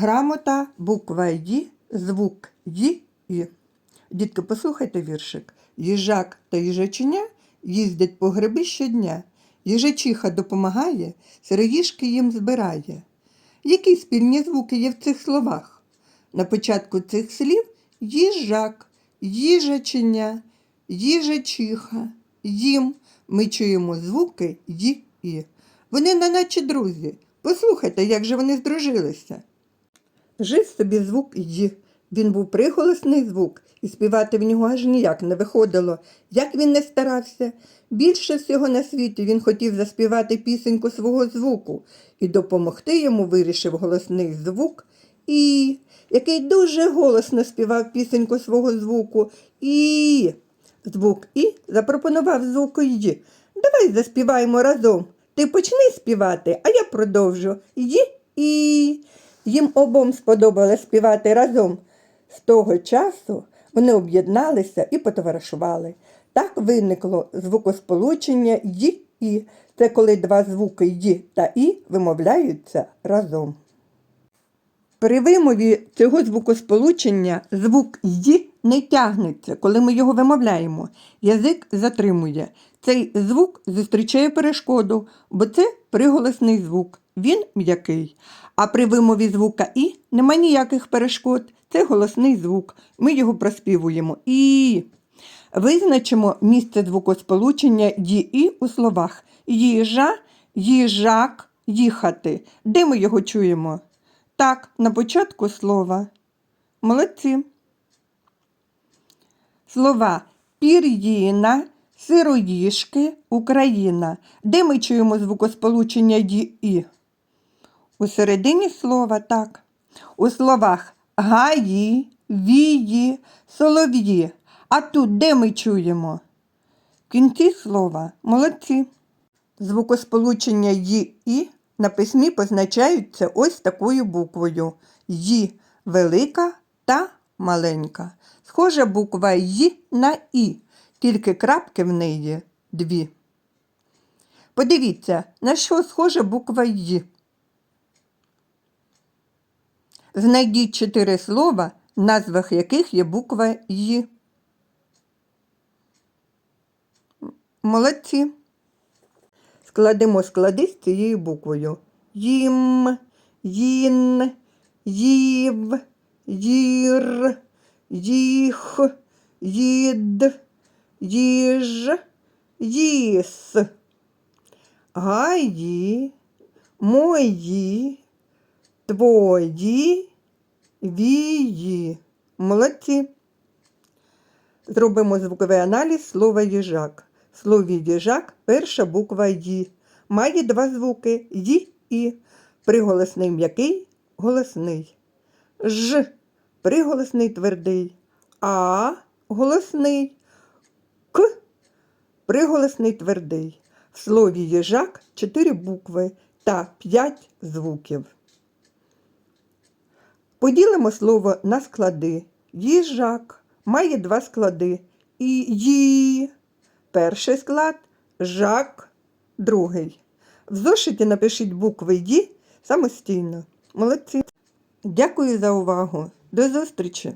Грамота, буква Й, звук Й, І. Дітки, послухайте віршик. Їжак та їжаченя їздять по гриби щодня. Їжачиха допомагає, сироїжки їм збирає. Які спільні звуки є в цих словах? На початку цих слів їжак, їжаченя, їжачиха, їм. Ми чуємо звуки й і. Вони не наче друзі. Послухайте, як же вони здружилися. Жив собі звук «й». Він був приголосний звук, і співати в нього аж ніяк не виходило. Як він не старався, більше всього на світі він хотів заспівати пісеньку свого звуку, і допомогти йому вирішив голосний звук І, який дуже голосно співав пісеньку свого звуку. І. Звук І запропонував звуку «й». Давай заспіваємо разом. Ти почни співати, а я продовжу. Й і. Їм обом сподобалось співати разом. З того часу вони об'єдналися і потоваришували. Так виникло звукосполучення «й» і. Це коли два звуки «й» та І вимовляються разом. При вимові цього звукосполучення звук «й» не тягнеться, коли ми його вимовляємо. Язик затримує. Цей звук зустрічає перешкоду, бо це приголосний звук. Він м'який. А при вимові звука І нема ніяких перешкод. Це голосний звук. Ми його проспівуємо. І. Визначимо місце звукосполучення «ї» у словах їжа, їжак, їхати. Де ми його чуємо? Так, на початку слова. Молодці. Слова пір'їна, сироїшки, Україна. Де ми чуємо звукосполучення «ї» і? У середині слова так. У словах гаї, вії, солов'ї. А тут де ми чуємо? В кінці слова молодці. Звукосполучення «ї» і на письмі позначаються ось такою буквою «ї» велика та маленька. Схожа буква «й» на І, тільки крапки в неї дві. Подивіться, на що схожа буква «й». Знайдіть чотири слова, в назвах яких є буква «й». Молодці. Складемо склади з цією буквою. Їм, їн, їв, їр, їх, їд, їж, їс. Гаї, мої, твої, вії. Молодці. Зробимо звуковий аналіз слова їжак. Слові їжак перша буква «ї». Має два звуки «ї» і. Приголосний м'який, голосний. Ж приголосний твердий. А голосний. К приголосний твердий. В слові їжак чотири букви та п'ять звуків. Поділимо слово на склади. Їжак має два склади. І ї. Перший склад жак, другий. В зошиті напишіть букви «ї» самостійно. Молодці. Дякую за увагу. До зустрічі!